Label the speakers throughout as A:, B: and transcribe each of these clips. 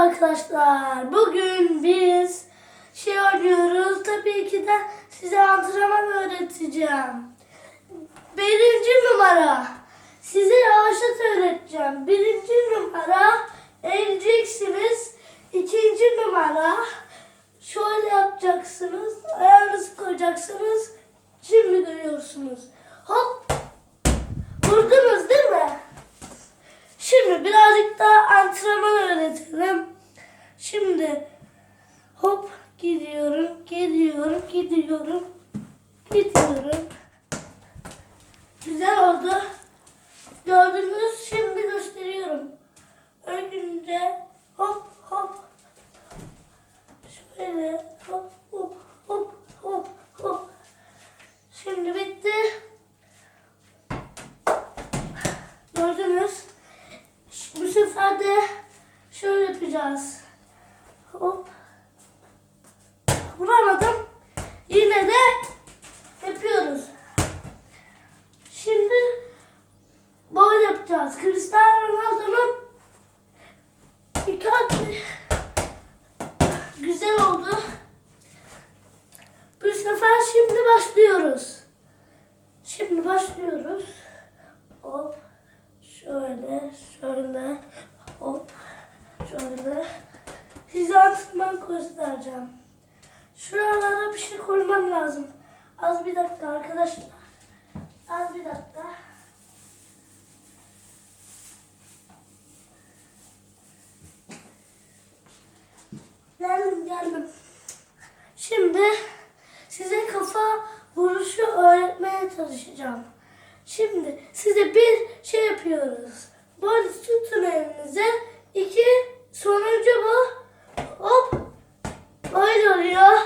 A: arkadaşlar. Bugün biz şey oynuyoruz. Tabii ki de size antrenman öğreteceğim. Birinci numara. Size yavaşlat öğreteceğim. Birinci numara eğileceksiniz. İkinci numara şöyle yapacaksınız. Ayağınızı koyacaksınız. Şimdi görüyorsunuz. Hop. Vurdunuz değil mi? Şimdi birazcık daha antrenman öğretelim. Şimdi hop gidiyorum, gidiyorum, gidiyorum, gidiyorum. Güzel oldu. Gördünüz şimdi gösteriyorum. Önce hop hop. Şöyle hop hop hop hop hop. Şimdi bitti. Gördünüz. Bu sefer de şöyle yapacağız. Hop. Vuramadım. Yine de yapıyoruz. Şimdi böyle yapacağız. Cristiano Ronaldo'nun birkaç güzel oldu. Bu sefer şimdi başlıyoruz. Şimdi başlıyoruz. Hop. Şöyle, şöyle, hop, şöyle. Size antrenman göstereceğim. Şuralara bir şey koymam lazım. Az bir dakika arkadaşlar. Az bir dakika. Geldim geldim. Şimdi vuruşu öğretmeye çalışacağım. Şimdi size bir şey yapıyoruz. Böyle tutun elinize. İki sonuncu bu. Hop. Böyle oluyor.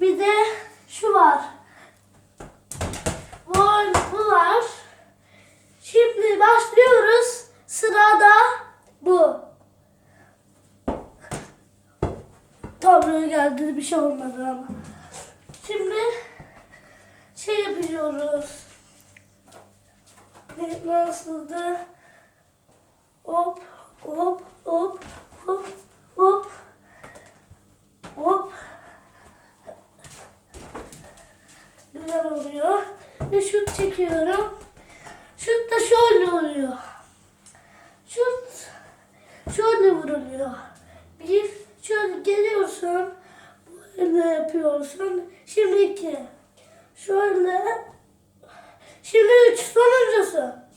A: Bir de şu var. Bu, bu var. Şimdi başlıyoruz. Sırada bu. Tabloya geldi bir şey olmadı ama. Şimdi şey yapıyoruz. Ne nasıldı? Hop hop hop hop hop hop. Güzel oluyor. Ve şut çekiyorum. Şut da şöyle oluyor. Şut şöyle vuruluyor. Bir şöyle geliyorsun. Böyle yapıyorsun. Şimdi iki. Şöyle. Şimdi üç. Sonuncusu.